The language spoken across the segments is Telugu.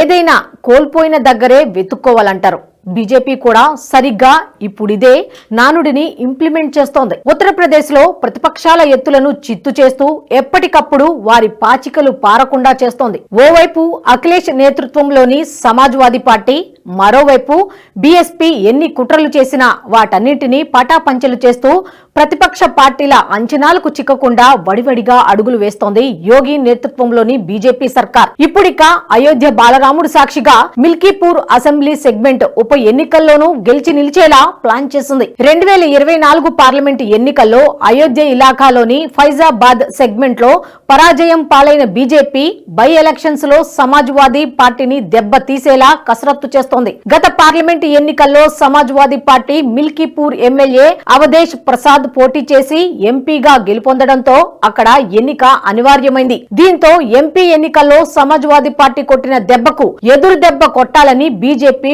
ఏదైనా కోల్పోయిన దగ్గరే వెతుక్కోవాలంటారు. బీజేపీ కూడా సరిగ్గా ఇప్పుడిదే నానుడిని ఇంప్లిమెంట్ చేస్తోంది. ఉత్తరప్రదేశ్లో ప్రతిపక్షాల ఎత్తులను చిత్తు చేస్తూ ఎప్పటికప్పుడు వారి పాచికలు పారకుండా చేస్తోంది. ఓవైపు అఖిలేష్ నేతృత్వంలోని సమాజ్వాదీ పార్టీ మరోవైపు బీఎస్పీ ఎన్ని కుట్రలు చేసినా వాటన్నింటినీ పటాపంచలు చేస్తూ ప్రతిపక్ష పార్టీల అంచనాలకు చిక్కకుండా వడివడిగా అడుగులు వేస్తోంది యోగి నేతృత్వంలోని బీజేపీ సర్కార్. ఇప్పుడిక అయోధ్య బాలరాముడు సాక్షిగా మిల్కీపూర్ అసెంబ్లీ సెగ్మెంట్ ఉప ఎన్నికల్లోనూ గెలిచి నిలిచేలా ప్లాన్ చేసింది. రెండు వేల ఇరవై నాలుగు పార్లమెంటు ఎన్నికల్లో అయోధ్య ఇలాఖాలోని ఫైజాబాద్ సెగ్మెంట్లో పరాజయం పాలైన బీజేపీ బై ఎలక్షన్స్లో సమాజ్వాదీ పార్టీని దెబ్బ తీసేలా కసరత్తు చేస్తోంది. గత పార్లమెంటు ఎన్నికల్లో సమాజ్వాదీ పార్టీ మిల్కీపూర్ ఎమ్మెల్యే అవధేష్ ప్రసాద్ పోటీ చేసి ఎంపీగా గెలుపొందడంతో అక్కడ ఎన్నిక అనివార్యమైంది. దీంతో ఎంపీ ఎన్నికల్లో సమాజ్వాదీ పార్టీ కొట్టిన దెబ్బకు ఎదురు దెబ్బ కొట్టాలని బీజేపీ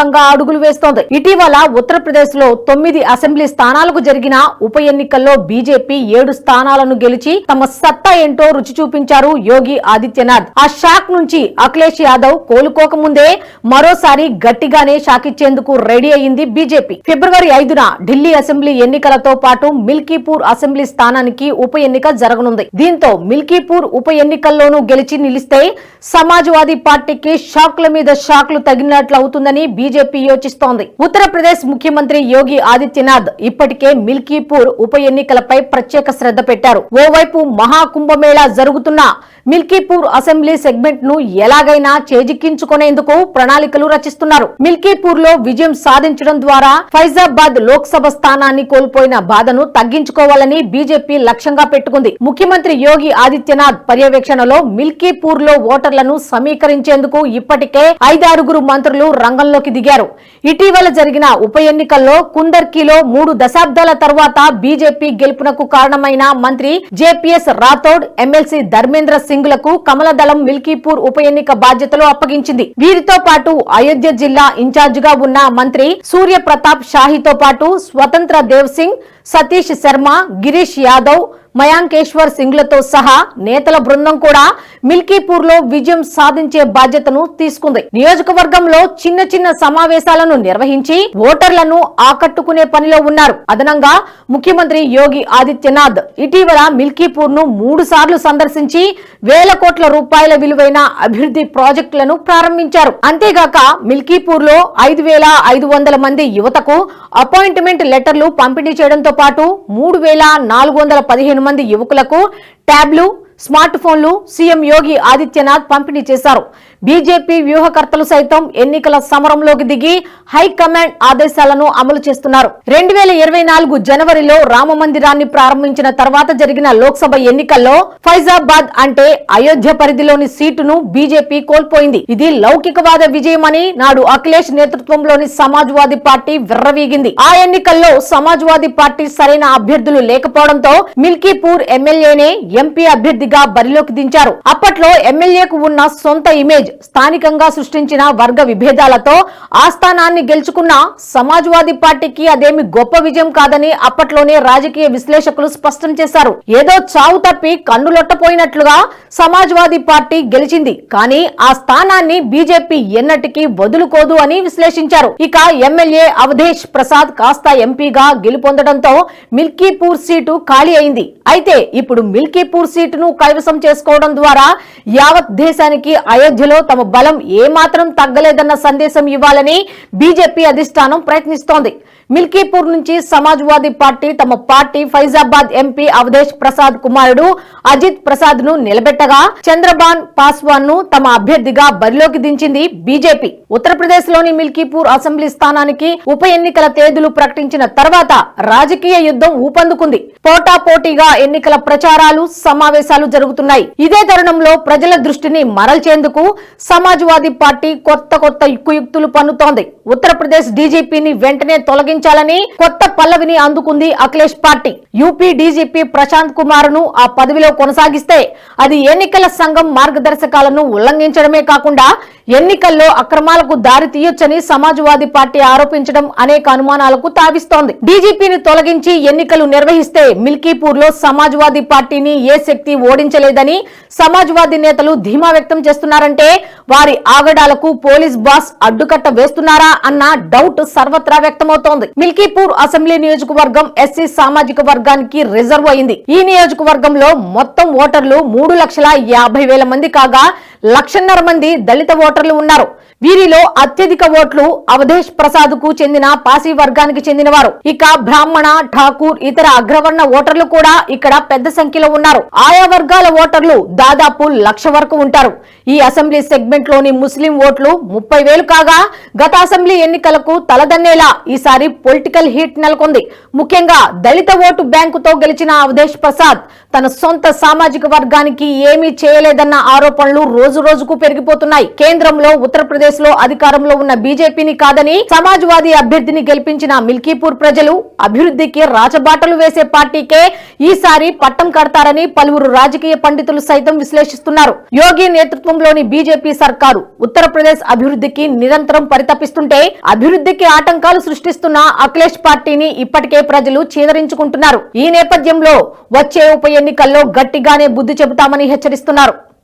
వ్యూహాత్మకంగా అడుగులు వేస్తోంది. ఇటీవల ఉత్తరప్రదేశ్లో తొమ్మిది అసెంబ్లీ స్థానాలకు జరిగిన ఉప ఎన్నికల్లో బీజేపీ ఏడు స్థానాలను గెలిచి తమ సత్తా ఏంటో రుచి చూపించారు యోగి ఆదిత్యనాథ్. ఆ షాక్ నుంచి అఖిలేష్ యాదవ్ కోలుకోకముందే మరోసారి గట్టిగానే షాక్ ఇచ్చేందుకు రెడీ అయింది బీజేపీ. ఫిబ్రవరి ఐదున ఢిల్లీ అసెంబ్లీ ఎన్నికలతో పాటు మిల్కీపూర్ అసెంబ్లీ స్థానానికి ఉప ఎన్నిక జరగనుంది. దీంతో మిల్కీపూర్ ఉప ఎన్నికల్లోనూ గెలిచి నిలిస్తే సమాజ్వాదీ పార్టీకి షాక్ల మీద షాక్లు తగినట్లు అవుతుందని బీజేపీ యోచిస్తోంది. ఉత్తరప్రదేశ్ ముఖ్యమంత్రి యోగి ఆదిత్యనాథ్ ఇప్పటికే మిల్కీపూర్ ఉప ఎన్నికలపై ప్రత్యేక శ్రద్ధ పెట్టారు. ఓవైపు మహాకుంభమేళా జరుగుతున్న మిల్కీపూర్ అసెంబ్లీ సెగ్మెంట్ను ఎలాగైనా చేజిక్కించుకునేందుకు ప్రణాళికలు రచిస్తున్నారు. మిల్కీపూర్లో విజయం సాధించడం ద్వారా ఫైజాబాద్ లోక్సభ స్థానాన్ని కోల్పోయిన బాధను తగ్గించుకోవాలని బీజేపీ లక్ష్యంగా పెట్టుకుంది. ముఖ్యమంత్రి యోగి ఆదిత్యనాథ్ పర్యవేక్షణలో మిల్కీపూర్లో ఓటర్లను సమీకరించేందుకు ఇప్పటికే ఐదారుగురు మంత్రులు రంగంలోకి దిగారు. ఇటీవల జరిగిన ఉప ఎన్నికల్లో కుందర్కీలో మూడు దశాబ్దాల తర్వాత బీజేపీ గెలుపునకు కారణమైన మంత్రి జేపీఎస్ రాథోడ్ ఎమ్మెల్సీ ధర్మేంద్ర సింగ్లకు కమలదళం మిల్కీపూర్ ఉప ఎన్నిక బాధ్యతలు అప్పగించింది. వీరితో పాటు అయోధ్య జిల్లా ఇన్ఛార్జిగా ఉన్న మంత్రి సూర్య ప్రతాప్ షాహీతో పాటు స్వతంత్ర దేవ్ సింగ్ సతీష్ శర్మ గిరీష్ యాదవ్ మయాంకేశ్వర్ సింగ్లతో సహా నేతల బృందం కూడా మిల్కీపూర్లో విజయం సాధించే బాధ్యతను తీసుకుంది. నియోజకవర్గంలో చిన్న చిన్న సమావేశాలను నిర్వహించి ఓటర్లను ఆకట్టుకునే పనిలో ఉన్నారు. అదనంగా ముఖ్యమంత్రి యోగి ఆదిత్యనాథ్ ఇటీవల మిల్కీపూర్ను మూడు సార్లు సందర్శించి వేల కోట్ల రూపాయల విలువైన అభివృద్ధి ప్రాజెక్టులను ప్రారంభించారు. అంతేగాక మిల్కీపూర్లో ఐదు వేల ఐదు వందల మంది యువతకు అపాయింట్మెంట్ లెటర్లు పంపిణీ చేయడంతో పాటు మూడు వేల నాలుగు వందల పదిహేను మంది యువకులకు ట్యాబ్లు స్మార్ట్ ఫోన్లు సీఎం యోగి ఆదిత్యనాథ్ పంపిణీ చేశారు. బీజేపీ వ్యూహకర్తలు సైతం ఎన్నికల సమరంలోకి దిగి హైకమాండ్ ఆదేశాలను అమలు చేస్తున్నారు. రెండు వేల ఇరవై నాలుగు జనవరిలో రామ మందిరాన్ని ప్రారంభించిన తర్వాత జరిగిన లోక్సభ ఎన్నికల్లో ఫైజాబాద్ అంటే అయోధ్య పరిధిలోని సీటును బీజేపీ కోల్పోయింది. ఇది లౌకికవాద విజయమని నాడు అఖిలేష్ నేతృత్వంలోని సమాజ్వాదీ పార్టీ విర్రవీగింది. ఆ ఎన్నికల్లో సమాజ్వాదీ పార్టీ సరైన అభ్యర్థులు లేకపోవడంతో మిల్కీపూర్ ఎమ్మెల్యేనే ఎంపీ అభ్యర్థి అభ్యర్థిగా బరిలోకి దించారు. అప్పట్లో ఎమ్మెల్యేకు ఉన్న సొంత ఇమేజ్ స్థానికంగా సృష్టించిన వర్గ విభేదాలతో ఆ స్థానాన్ని గెలుచుకున్న సమాజ్వాదీ పార్టీకి అదేమి గొప్ప విజయం కాదని అప్పట్లోనే రాజకీయ విశ్లేషకులు స్పష్టం చేశారు. ఏదో చావు తప్పి కన్నులొట్టపోయినట్లుగా సమాజ్వాదీ పార్టీ గెలిచింది. కానీ ఆ స్థానాన్ని బీజేపీ ఎన్నటికీ వదులుకోదు అని విశ్లేషించారు. ఇక ఎమ్మెల్యే అవధేష్ ప్రసాద్ కాస్త ఎంపీగా గెలుపొందడంతో మిల్కీపూర్ సీటు ఖాళీ అయింది. అయితే ఇప్పుడు మిల్కీపూర్ సీటును కైవసం చేసుకోవడం ద్వారా యావత్ దేశానికి అయోధ్యలో తమ బలం ఏమాత్రం తగ్గలేదన్న సందేశం ఇవ్వాలని బీజేపీ అధిష్టానం ప్రయత్నిస్తోంది. మిల్కీపూర్ నుంచి సమాజ్వాదీ పార్టీ తమ పార్టీ ఫైజాబాద్ ఎంపీ అవధేష్ ప్రసాద్ కుమారుడు అజిత్ ప్రసాద్ను నిలబెట్టగా చంద్రబాన్ పాస్వాన్ను తమ అభ్యర్థిగా బరిలోకి దించింది బీజేపీ. ఉత్తరప్రదేశ్లోని మిల్కీపూర్ అసెంబ్లీ స్థానానికి ఉప ఎన్నికల తేదీలు ప్రకటించిన తర్వాత రాజకీయ యుద్ధం ఊపందుకుంది. పోటాపోటీగా ఎన్నికల ప్రచారాలు సమావేశాలు జరుగుతున్నాయి. ఇదే తరుణంలో ప్రజల దృష్టిని మరల్చేందుకు సమాజ్వాదీ పార్టీ కొత్త కొత్త ఇక్కుయుక్తులు పన్నుతోంది. ఉత్తరప్రదేశ్ డీజీపీని వెంటనే తొలగించాలని కొత్త పల్లవిని అందుకుంది Akhilesh party. UP DGP Prashant కుమార్ను ఆ పదవిలో కొనసాగిస్తే అది ఎన్నికల సంఘం మార్గదర్శకాలను ఉల్లంఘించడమే కాకుండా ఎన్నికల్లో అక్రమాలకు దారి తీయొచ్చని సమాజ్వాదీ పార్టీ ఆరోపించడం అనేక అనుమానాలకు తావిస్తోంది. డీజీపీని తొలగించి ఎన్నికలు నిర్వహిస్తే మిల్కీపూర్లో సమాజ్వాదీ పార్టీని ఏ శక్తి ఓడించలేదని సమాజ్వాదీ నేతలు ధీమా వ్యక్తం చేస్తున్నారంటే వారి ఆగడాలకు పోలీస్ బాస్ అడ్డుకట్ట వేస్తున్నారా అన్న డౌట్ సర్వత్రా వ్యక్తమవుతోంది. మిల్కీపూర్ అసెంబ్లీ నియోజకవర్గం ఎస్సీ సామాజిక వర్గానికి రిజర్వ్ అయింది. ఈ నియోజకవర్గంలో మొత్తం ఓటర్లు మూడు లక్షల యాభై వేల మంది కాగా లక్షన్నర మంది దళిత ఓటర్లు ఉన్నారు. వీరిలో అత్యధిక ఓట్లు అవధేష్ ప్రసాద్కు చెందిన పాసి వర్గానికి చెందినవారు. ఇక బ్రాహ్మణ ఠాకూర్ ఇతర అగ్రవర్ణ ఓటర్లు కూడా ఇక్కడ పెద్ద సంఖ్యలో ఉన్నారు. ఆయా వర్గాల ఓటర్లు దాదాపు లక్ష వరకు ఉంటారు. ఈ అసెంబ్లీ సెగ్మెంట్లోని ముస్లిం ఓట్లు ముప్పై వేలు కాగా గత అసెంబ్లీ ఎన్నికలకు తలదన్నేలా ఈసారి పొలిటికల్ హీట్ నెలకొంది. ముఖ్యంగా దళిత ఓటు బ్యాంకుతో గెలిచిన అవధేష్ ప్రసాద్ తన సొంత సామాజిక వర్గానికి ఏమీ చేయలేదన్న ఆరోపణలు రోజు రోజు రోజుకు పెరిగిపోతున్నాయి. కేంద్రంలో ఉత్తరప్రదేశ్లో అధికారంలో ఉన్న బీజేపీని కాదని సమాజ్వాదీ అభ్యర్థిని గెలిపించిన మిల్కీపూర్ ప్రజలు అభివృద్ధికి రాచబాటలు వేసే పార్టీకే ఈసారి పట్టం కడతారని పలువురు రాజకీయ పండితులు సైతం విశ్లేషిస్తున్నారు. యోగి నేతృత్వంలోని బీజేపీ సర్కారు ఉత్తరప్రదేశ్ అభివృద్ధికి నిరంతరం పరితపిస్తుంటే అభివృద్ధికి ఆటంకాలు సృష్టిస్తున్న అఖిలేష్ పార్టీని ఇప్పటికే ప్రజలు చీదరించుకుంటున్నారు. ఈ నేపథ్యంలో వచ్చే ఉప ఎన్నికల్లో గట్టిగానే బుద్ధి చెబుతామని హెచ్చరిస్తున్నారు.